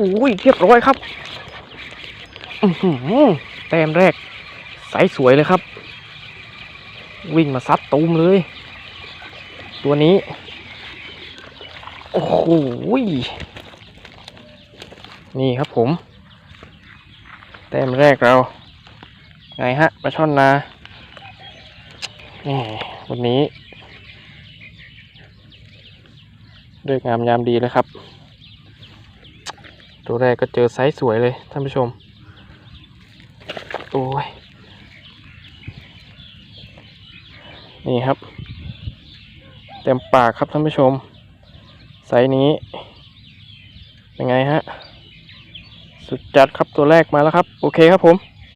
อุ้ยเรียบร้อยครับแต้มแรกใสสวยเลยครับ วิ่งมาซัดตูมเลย ตัวนี้ โอ้โหนี่ครับผม แต้มแรกเรา ไงฮะปลาช่อนนาวันนี้ด้วยงามยามดีเลยครับ ตัวแรกก็เจอไซส์สวยเลยท่านผู้ชม โอ้ย นี่ครับ เต็มปากครับท่านผู้ชม ไซส์นี้ เป็นไงฮะ สุดจัดครับตัวแรกมาแล้วครับ โอเคครับผม